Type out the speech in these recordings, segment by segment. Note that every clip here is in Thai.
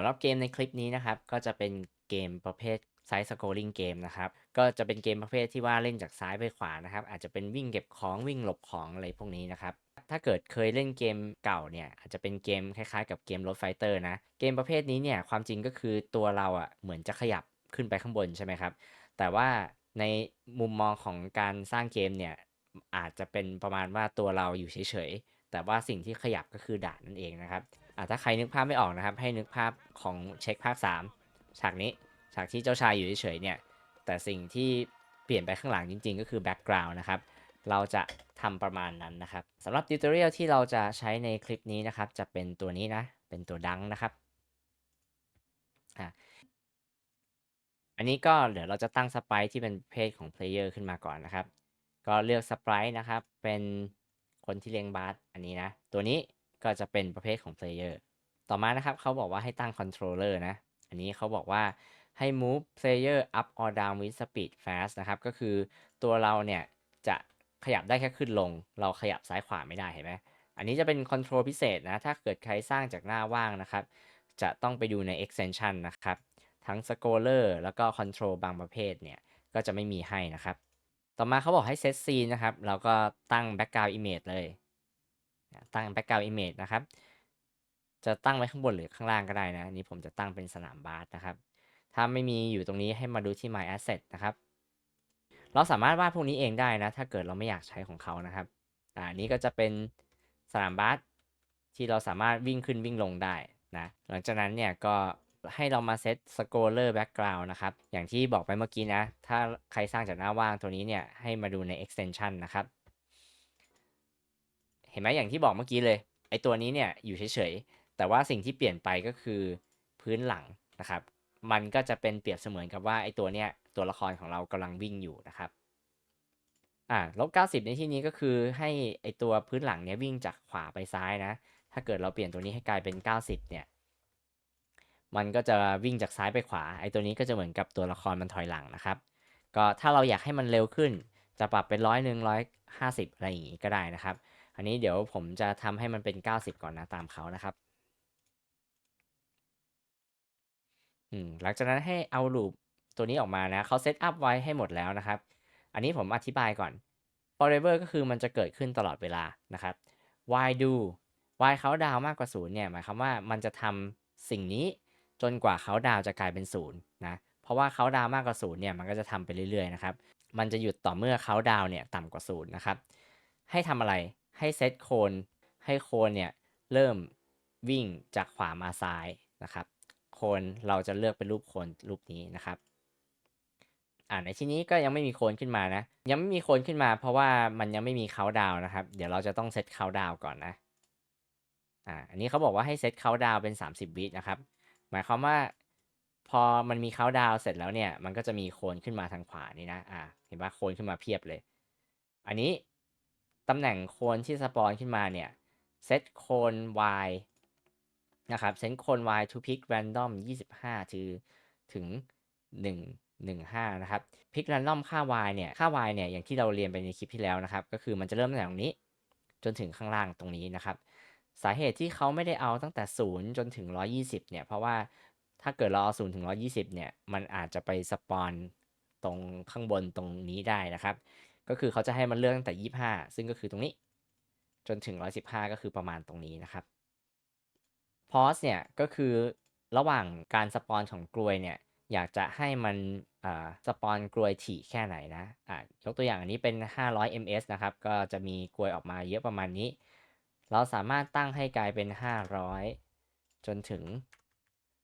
ำหรับเกมในคลิปนี้นะครับ ก็จะเป็นเกมประเภทไซส์สโคลิงเกมนะครับ ก็จะเป็นเกมประเภทที่ว่าเล่นจากซ้ายไปขวานะครับ อาจจะเป็นวิ่งเก็บของวิ่งหลบของอะไรพวกนี้นะครับ ถ้าเกิดเคยเล่นเกมเก่าเนี่ย อาจจะเป็นเกมคล้ายๆ กับเกมรถไฟเตอร์นะ เกมประเภทนี้เนี่ยความจริงก็คือตัวเราอะเหมือนจะขยับขึ้นไปข้างบนใช่ไหมครับ แต่ว่าในมุมมองของการสร้างเกมเนี่ยอาจจะเป็นประมาณว่าตัวเราอยู่เฉยๆ แต่ว่าสิ่งที่ขยับก็คือด่านนั่นเองนะครับ ถ้าใครนึกภาพไม่ออกนะครับ ให้นึกภาพของเช็คภาค 3 ฉากนี้ฉากที่เจ้าชายอยู่เฉยๆเนี่ยแต่สิ่งที่เปลี่ยนไปข้างหลังจริง ๆ ก็คือแบ็กกราวน์นะครับเราจะทำประมาณนั้นนะครับสำหรับติวตอเรียลที่เราจะใช้ในคลิปนี้นะครับ จะเป็นตัวนี้นะ เป็นตัวดังนะครับอันนี้ก็เดี๋ยวเราจะตั้งสไปที่เป็นเพศของเพลเยอร์ขึ้นมาก่อนนะครับ ก็เลือกสไปนะครับ เป็นคนที่เลี้ยงบาสอันนี้นะ ตัวนี้ ก็จะเป็นประเภทของ Player ต่อมานะครับเขาบอกว่าให้ตั้ง Controller นะ อันนี้เขาบอกว่าให้ move player up or down with speed fast นะครับก็คือตัวเราเนี่ยจะขยับได้แค่ขึ้นลง เราขยับซ้ายขวาไม่ได้เห็นไหมอันนี้จะเป็น control พิเศษนะ ถ้าเกิดใครสร้างจากหน้าว่างนะครับ จะต้องไปดูใน extension นะครับ ทั้ง scroller แล้วก็ control บางประเภทเนี่ย ก็จะไม่มีให้นะครับ ต่อมาเขาบอกให้ set scene นะครับ เราก็ตั้ง background image เลย ตั้ง background image นะครับ จะตั้งไว้ข้างบนหรือข้างล่างก็ได้นะนี่ผมจะตั้งเป็นสนามบาสนะครับ ถ้าไม่มีอยู่ตรงนี้ให้มาดูที่ my asset นะครับ เราสามารถวาดพวกนี้เองได้นะ ถ้าเกิดเราไม่อยากใช้ของเขานะครับ อ่านี้ก็จะเป็นสนามบาสที่เราสามารถวิ่งขึ้นวิ่งลงได้นะ หลังจากนั้นเนี่ยก็ให้เรามาเซต scroller background นะครับ อย่างที่บอกไปเมื่อกี้นะ ถ้าใครสร้างจากหน้าว่างตัวนี้เนี่ย ให้มาดูใน extension นะครับ ห็นไหมอย่างที่บอกเมื่อกี้เลยไอตัวนี้เนี่ยอยู่เฉยๆ แต่ว่าสิ่งที่เปลี่ยนไปก็คือพื้นหลังนะครับ มันก็จะเป็นเปรียบเสมือนกับว่าไอตัวเนี้ยตัวละครของเรากำลังวิ่งอยู่นะครับอ่าลบ90 ในที่นี้ก็คือให้ไอตัวพื้นหลังเนี้ยวิ่งจากขวาไปซ้ายนะ ถ้าเกิดเราเปลี่ยนตัวนี้ให้กลายเป็น 90 เนี่ย มันก็จะวิ่งจากซ้ายไปขวา ไอตัวนี้ก็จะเหมือนกับตัวละครมันถอยหลังนะครับ ก็ถ้าเราอยากให้มันเร็วขึ้น จะปรับเป็นร้อยหนึ่งร้อยห้าสิบอะไรอย่างงี้ก็ได้นะครับ อันนี้เดี๋ยวผมจะทำให้มันเป็น 90 ก่อนนะตามเขานะครับอืมหลังจากนั้นให้เอาลูปตัวนี้ออกมานะเขาเซตอัพไว้ให้หมดแล้วนะครับ อันนี้ผมอธิบายก่อน forever ก็คือมันจะเกิดขึ้นตลอดเวลานะครับ why do why เขาดาวมากกว่าศูนย์เนี่ยหมายความว่ามันจะทำสิ่งนี้จนกว่าเขาดาวจะกลายเป็นศูนย์นะ เพราะว่าเขาดาวมากกว่าศูนย์เนี่ยมันก็จะทำไปเรื่อยๆนะครับ มันจะหยุดต่อเมื่อเขาดาวเนี่ยต่ำกว่าศูนย์นะครับ ให้ทำอะไร ให้เซตโคนให้โคนเนี่ยเริ่มวิ่งจากขวามาซ้ายนะครับ โคนเราจะเลือกเป็นรูปโคนรูปนี้นะครับ อ่าในที่นี้ก็ยังไม่มีโคนขึ้นมานะ ยังไม่มีโคนขึ้นมาเพราะว่ามันยังไม่มีเขาดาวนะครับ เดี๋ยวเราจะต้องเซตเขาดาวก่อนนะ อ่า อันนี้เขาบอกว่าให้เซตเขาดาวเป็น 30 วินะครับ หมายความว่าพอมันมีเขาดาวเสร็จแล้วเนี่ย มันก็จะมีโคนขึ้นมาทางขวานี่นะ อ่า เห็นว่าโคนขึ้นมาเพียบเลย อันนี้ ตำแหน่งโคนที่สปอนขึ้นมาเนี่ยเซตโคน y นะครับเซตโคน y to pick random 25ถึงถึง 1 15 นะครับ pick random ค่า y เนี่ย ค่า y เนี่ย อย่างที่เราเรียนไปในคลิปที่แล้วนะครับ ก็คือมันจะเริ่มตั้งแต่ตรงนี้ จนถึงข้างล่างตรงนี้นะครับ สาเหตุที่เขาไม่ได้เอาตั้งแต่ 0 จนถึง 120 เนี่ย เพราะว่าถ้าเกิดเราเอา 0 ถึง 120 เนี่ย มันอาจจะไปสปอนตรงข้างบนตรงนี้ได้นะครับ ก็คือเขาจะให้มันเลือกตั้งแต่ 25 ซึ่งก็คือตรงนี้ จนถึง 115 ก็คือประมาณตรงนี้นะครับ pause เนี่ยก็คือระหว่างการสปอนของกลวยเนี่ยอยากจะให้มันสปอนกลวยถี่แค่ไหนนะะยกตัวอย่างอันนี้เป็น 500 ms นะครับ ก็จะมีกลวยออกมาเยอะประมาณนี้ เราสามารถตั้งให้กลายเป็น 500 จนถึง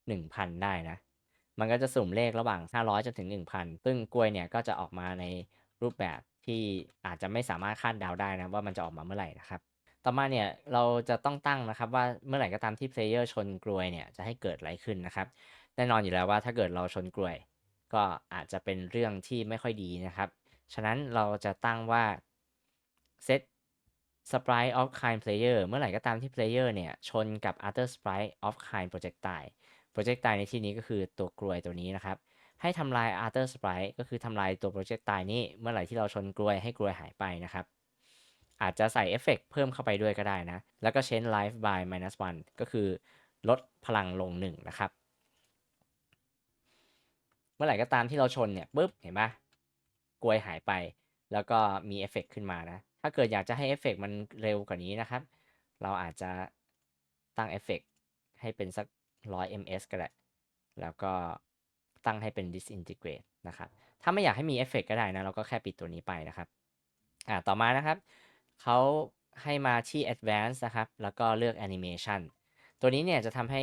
1,000 ได้นะ มันก็จะสุ่มเลขระหว่าง 500 จนถึง 1,000 ซึ่งกลวยเนี่ยก็จะออกมาในรูปแบบ ที่อาจจะไม่สามารถคาดเดาได้นะว่ามันจะออกมาเมื่อไหร่นะครับ ต่อมาเนี่ยเราจะต้องตั้งนะครับว่าเมื่อไหร่ก็ตามที่เพลเยอร์ชนกลวยเนี่ยจะให้เกิดอะไรขึ้นนะครับ แน่นอนอยู่แล้วว่าถ้าเกิดเราชนกลวย ก็อาจจะเป็นเรื่องที่ไม่ค่อยดีนะครับ ฉะนั้นเราจะตั้งว่า set sprite of kind player เมื่อไหร่ก็ตามที่ player เนี่ยชนกับ other sprite of kind projectile projectile ในที่นี้ก็คือตัวกลวยตัวนี้นะครับ ให้ทำลาย Arthur Sprite ก็คือทำลายตัวโปรเจกต์ตายนี้ เมื่อไหร่ที่เราชนกลวยให้กลวยหายไปนะครับ อาจจะใส่เอฟเฟกเพิ่มเข้าไปด้วยก็ได้นะ แล้วก็ change life by minus one ก็คือลดพลังลง1นะครับ เมื่อไหร่ก็ตามที่เราชนเนี่ยปุ๊บเห็นปะกลวยหายไป แล้วก็มีเอฟเฟกต์ขึ้นมานะ ถ้าเกิดอยากจะให้เอฟเฟกต์มันเร็วกว่านี้นะครับ เราอาจจะตั้งเอฟเฟกต์ให้เป็นสัก100 ms ก็ได้ แล้วก็ ตั้งให้เป็น disintegrate นะครับ ถ้าไม่อยากให้มีเอฟเฟกต์ก็ได้นะ เราก็แค่ปิดตัวนี้ไปนะครับ อ่า ต่อมานะครับ เขาให้มาที่ advanced นะครับ แล้วก็เลือก animation ตัวนี้เนี่ยจะทำให้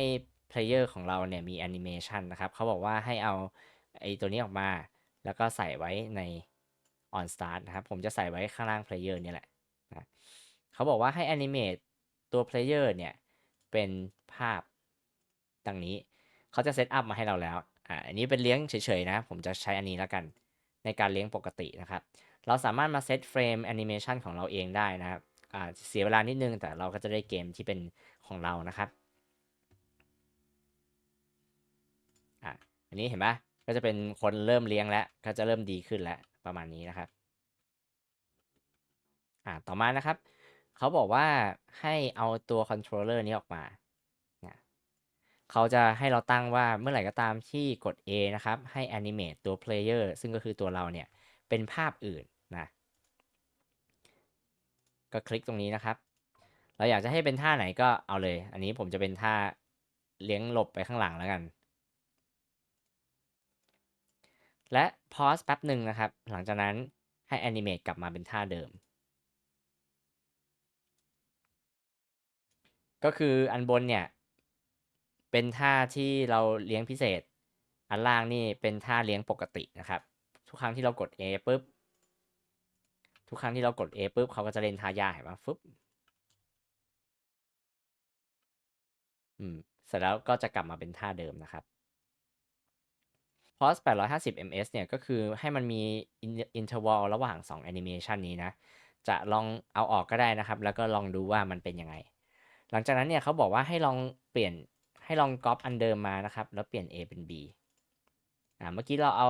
player ของเราเนี่ยมี animation นะครับ เขาบอกว่าให้เอาไอตัวนี้ออกมา แล้วก็ใส่ไว้ใน on start นะครับ ผมจะใส่ไว้ข้างล่าง player เนี่ยแหละนะเขาบอกว่าให้ animate ตัว player เนี่ยเป็นภาพดังนี้ เขาจะเซตอัพมาให้เราแล้ว อ่าอันนี้เป็นเลี้ยงเฉยๆนะ ผมจะใช้อันนี้แล้วกัน ในการเลี้ยงปกตินะครับ เราสามารถมาเซตเฟรมแอนิเมชันของเราเองได้นะครับอ่าเสียเวลานิดนึงแต่เราก็จะได้เกมที่เป็นของเรานะครับอะอันนี้เห็นปะก็จะเป็นคนเริ่มเลี้ยงแล้วก็จะเริ่มดีขึ้นแล้วประมาณนี้นะครับอ่าต่อมานะครับ เขาบอกว่าให้เอาตัวคอนโทรลเลอร์นี้ออกมา เขาจะให้เราตั้งว่าเมื่อไหร่ก็ตามที่กด A นะครับ ให้ animate ตัว player ซึ่งก็คือตัวเราเนี่ย เป็นภาพอื่นนะ ก็คลิกตรงนี้นะครับ เราอยากจะให้เป็นท่าไหนก็เอาเลย อันนี้ผมจะเป็นท่าเลี้ยงหลบไปข้างหลังแล้วกัน และ pause แป๊บหนึ่งนะครับ หลังจากนั้นให้ animate กลับมาเป็นท่าเดิมก็คืออันบนเนี่ย เป็นท่าที่เราเลี้ยงพิเศษ อันล่างนี่เป็นท่าเลี้ยงปกตินะครับ ทุกครั้งที่เรากด A ปุ๊บ ทุกครั้งที่เรากด A ปุ๊บเขาก็จะเล่นท่ายาเห็นปะฟึบอืมเสร็จแล้วก็จะกลับมาเป็นท่าเดิมนะครับ pause 850 ms เนี่ยก็คือให้มันมี interval ระหว่าง 2 animation นี้นะ จะลองเอาออกก็ได้นะครับ แล้วก็ลองดูว่ามันเป็นยังไง หลังจากนั้นเนี่ยเขาบอกว่าให้ลองเปลี่ยน ให้ลองก๊อปอันเดิมมานะครับ แล้วเปลี่ยน A เป็น B อ่าเมื่อกี้เราเอา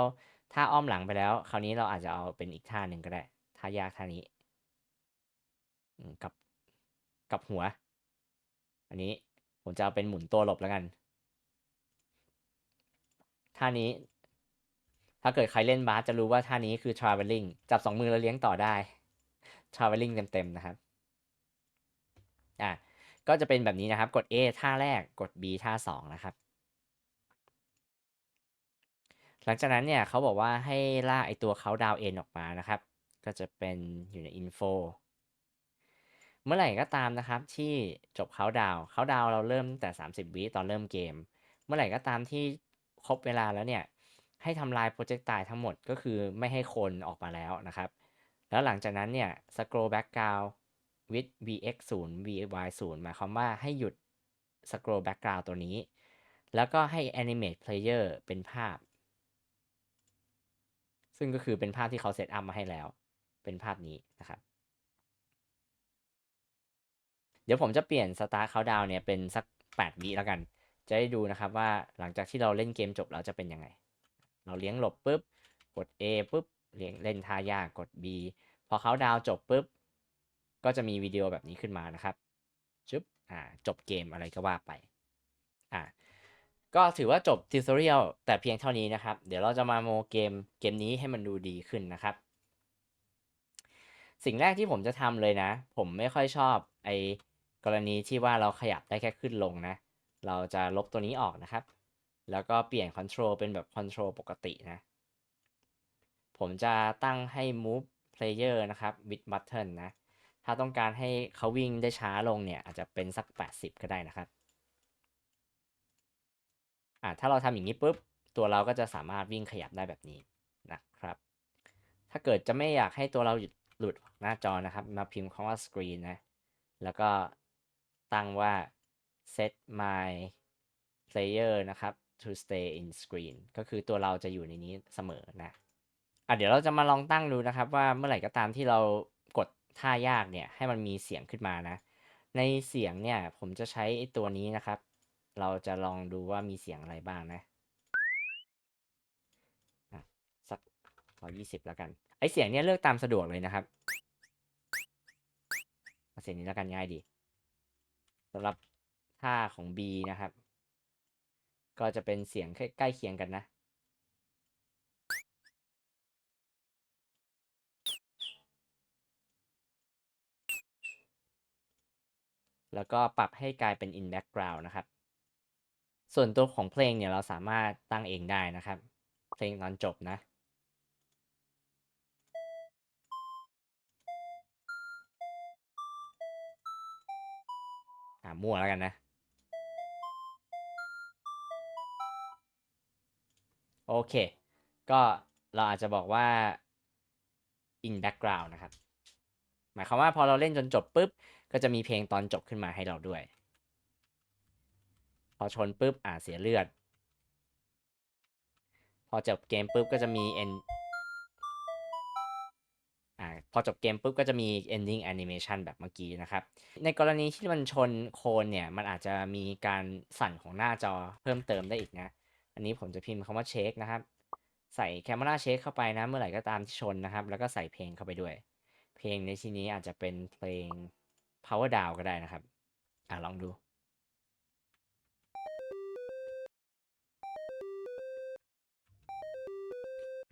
ท่าอ้อมหลังไปแล้ว คราวนี้เราอาจจะเอาเป็นอีกท่าหนึ่งก็ได้ท่ายากท่านี้กับกับหัว อันนี้ผมจะเอาเป็นหมุนตัวหลบแล้วกันท่านี้ ถ้าเกิดใครเล่นบาสจะรู้ว่าท่านี้คือ traveling จับสองมือแล้วเลี้ยงต่อได้ traveling เต็มๆนะครับ ก็จะเป็นแบบนี้นะครับ กด A ท่าแรก กด B ท่า 2 นะครับ หลังจากนั้นเนี่ยเขาบอกว่าให้ลากไอตัวเขาดาวเอ็นออกมานะครับ ก็จะเป็นอยู่ใน info เมื่อไหร่ก็ตามนะครับที่จบเขาดาวเขาดาวเราเริ่มแต่ 30 วิตอนเริ่มเกม เมื่อไหร่ก็ตามที่ครบเวลาแล้วเนี่ย ให้ทำลายโปรเจกต์ตายทั้งหมดก็คือไม่ให้คนออกมาแล้วนะครับ แล้วหลังจากนั้นเนี่ย scroll background with vx 0 vy 0หมายความว่าให้หยุด scroll background ตัวนี้ แล้วก็ให้ animate player เป็นภาพ ซึ่งก็คือเป็นภาพที่เขาเซตอัพมาให้แล้ว เป็นภาพนี้นะครับ เดี๋ยวผมจะเปลี่ยน start countdown เนี่ยเป็นสัก 8 วิแล้วกัน จะได้ดูนะครับว่าหลังจากที่เราเล่นเกมจบแล้วจะเป็นยังไง เราเลี้ยงหลบปุ๊บ กด A ปุ๊บเลี้ยงเล่นท่ายากกด B พอเขาดาวจบปุ๊บ ก็จะมีวิดีโอแบบนี้ขึ้นมานะครับจุ๊บอ่าจบเกมอะไรก็ว่าไปอ่าก็ถือว่าจบทิวทอเรียลแต่เพียงเท่านี้นะครับ เดี๋ยวเราจะมาโมเกมเกมนี้ให้มันดูดีขึ้นนะครับ สิ่งแรกที่ผมจะทำเลยนะ ผมไม่ค่อยชอบไอกรณีที่ว่าเราขยับได้แค่ขึ้นลงนะ เราจะลบตัวนี้ออกนะครับ แล้วก็เปลี่ยนคอนโทรลเป็นแบบคอนโทรลปกตินะ ผมจะตั้งให้ move player นะครับ with button นะ ถ้าต้องการให้เขาวิ่งได้ช้าลงเนี่ย อาจจะเป็นสัก 80 ก็ได้นะครับอ่าถ้าเราทำอย่างนี้ปุ๊บ ตัวเราก็จะสามารถวิ่งขยับได้แบบนี้นะครับ ถ้าเกิดจะไม่อยากให้ตัวเราหลุดหน้าจอนะครับ มาพิมพ์คำว่า screen นะ แล้วก็ตั้งว่า set my player นะครับ to stay in screen ก็คือตัวเราจะอยู่ในนี้เสมอนะอะเดี๋ยวเราจะมาลองตั้งดูนะครับว่าเมื่อไหร่ก็ตามที่เรา ท่ายากเนี่ยให้มันมีเสียงขึ้นมานะ ในเสียงเนี่ยผมจะใช้ตัวนี้นะครับ เราจะลองดูว่ามีเสียงอะไรบ้างนะอะสักร้อยี่สิบแล้วกัน ไอเสียงเนี้ยเลือกตามสะดวกเลยนะครับเสียงนี้แล้วกันง่ายดีสำหรับท่าของ B นะครับ ก็จะเป็นเสียงใกล้เคียงกันนะ แล้วก็ปรับให้กลายเป็น in background นะครับ ส่วนตัวของเพลงเนี่ยเราสามารถตั้งเองได้นะครับ เพลงตอนจบนะ อ่ามั่วแล้วกันนะ โอเค ก็เราอาจจะบอกว่า in background นะครับ หมายความว่าพอเราเล่นจนจบปุ๊บ ก็จะมีเพลงตอนจบขึ้นมาให้เราด้วย พอชนปุ๊บอ่าเสียเลือด พอจบเกมปุ๊บก็จะมี end อ่าพอจบเกมปุ๊บก็จะมี ending animation แบบเมื่อกี้นะครับ ในกรณีที่มันชนโคนเนี่ย มันอาจจะมีการสั่นของหน้าจอเพิ่มเติมได้อีกนะ อันนี้ผมจะพิมพ์คำว่าเช็คนะครับ ใส่ camera check เข้าไปนะ เมื่อไหร่ก็ตามที่ชนนะครับ แล้วก็ใส่เพลงเข้าไปด้วย เพลงในที่นี้อาจจะเป็นเพลง power down ก็ได้นะครับ อ่าลองดู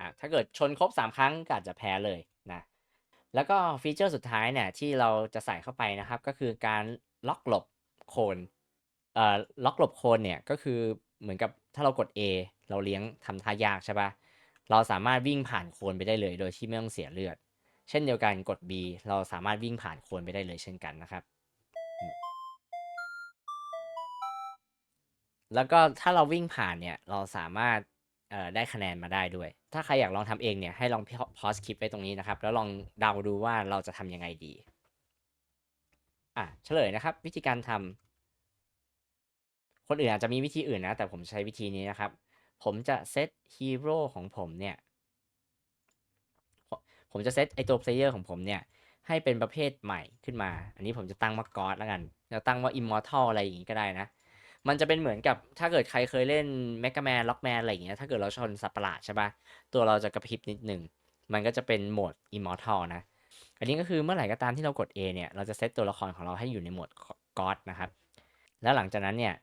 อะถ้าเกิดชนครบ 3 ครั้งก็อาจจะแพ้เลยนะ แล้วก็ฟีเจอร์สุดท้ายเนี่ยที่เราจะใส่เข้าไปนะครับ ก็คือการล็อกหลบโคนเอ่อล็อกหลบโคนเนี่ยก็คือเหมือนกับถ้าเรากด A เราเลี้ยงทำท่ายากใช่ปะเราสามารถวิ่งผ่านโคนไปได้เลย โดยที่ไม่ต้องเสียเลือด เช่นเดียวกันกด B เราสามารถวิ่งผ่านโคนไปได้เลยเช่นกันนะครับ แล้วก็ถ้าเราวิ่งผ่านเนี่ยเราสามารถเอ่อได้คะแนนมาได้ด้วย ถ้าใครอยากลองทำเองเนี่ยให้ลองพอสคลิปไว้ตรงนี้นะครับ แล้วลองเดาดูว่าเราจะทำยังไงดีอะเฉลยนะครับ วิธีการทำคนอื่นอาจจะมีวิธีอื่นนะ แต่ผมใช้วิธีนี้นะครับ ผมจะเซตฮีโร่ของผมเนี่ย ผมจะเซตไอตัวเพลเยอร์ของผมเนี่ย ให้เป็นประเภทใหม่ขึ้นมา อันนี้ผมจะตั้งว่ากอดแล้วกัน จะตั้งว่า immortal อะไรอย่างงี้ก็ได้นะ มันจะเป็นเหมือนกับถ้าเกิดใครเคยเล่น Mega Man Lock Man อะไรอย่างเงี้ยถ้าเกิดเราชนสัตว์ประหลาดใช่ปะตัวเราจะกระพริบนิดหนึ่งมันก็จะเป็นโหมด immortal นะอันนี้ก็คือเมื่อไหร่ก็ตามที่เรากด A เนี่ยเราจะเซตตัวละครของเราให้อยู่ในโหมด God นะครับ แล้วหลังจากนั้นเนี่ย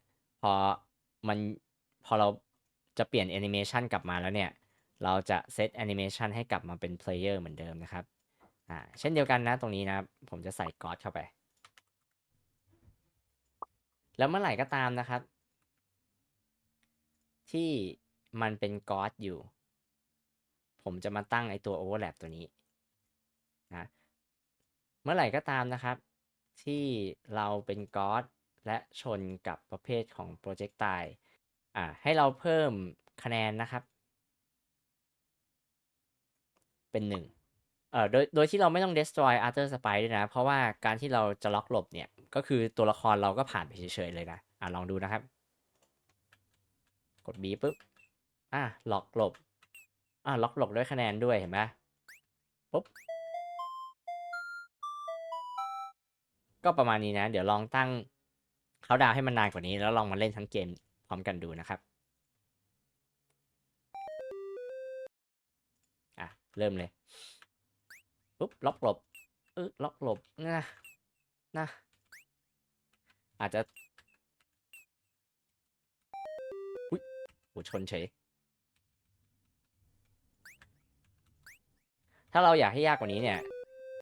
พอมันพอเราจะเปลี่ยนแอนิเมชันกลับมาแล้วเนี่ย เราจะเซตแอนิเมชันให้กลับมาเป็น player เหมือนเดิมนะครับอ่าเช่นเดียวกันนะตรงนี้นะผมจะใส่ God เข้าไป แล้วเมื่อไหร่ก็ตามนะครับ ที่มันเป็น God อยู่ ผมจะมาตั้งไอตัว overlap ตัวนี้นะเมื่อไหร่ก็ตามนะครับ ที่เราเป็น God และชนกับประเภทของ projectile อ่าให้เราเพิ่มคะแนนนะครับ เป็นหนึ่งเอ่อโดยโดยที่เราไม่ต้อง destroy other spy ด้วยนะ เพราะว่าการที่เราจะล็อกหลบเนี่ย ก็คือตัวละครเราก็ผ่านไปเฉยๆเลยนะ อ่าลองดูนะครับ กด B ปุ๊บ อะล็อกหลบ อะล็อกหลบด้วยคะแนนด้วยเห็นไหมปุ๊บ ก็ประมาณนี้นะ เดี๋ยวลองตั้งเขาดาวให้มันนานกว่านี้ แล้วลองมาเล่นทั้งเกมพร้อมกันดูนะครับ เริ่มเลยปุ๊บล็อกหลบเออล็อกหลบนะนะอาจจะอุ้ยโหชนเฉยถ้าเราอยากให้ยากกว่านี้เนี่ย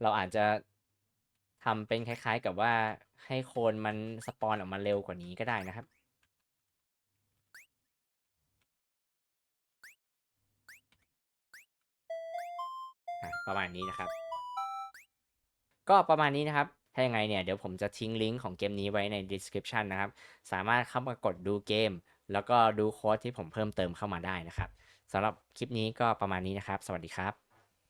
เราอาจจะทำเป็นคล้ายๆกับว่าให้โคนมันสปอนออกมาเร็วกว่านี้ก็ได้นะครับ อะประมาณนี้นะครับ ก็ประมาณนี้นะครับ ถ้ายังไงเนี่ยเดี๋ยวผมจะทิ้งลิงก์ของเกมนี้ไว้ใน description นะครับ สามารถเข้ามากดดูเกม แล้วก็ดูโค้ดที่ผมเพิ่มเติมเข้ามาได้นะครับสำหรับคลิปนี้ก็ประมาณนี้นะครับ สวัสดีครับ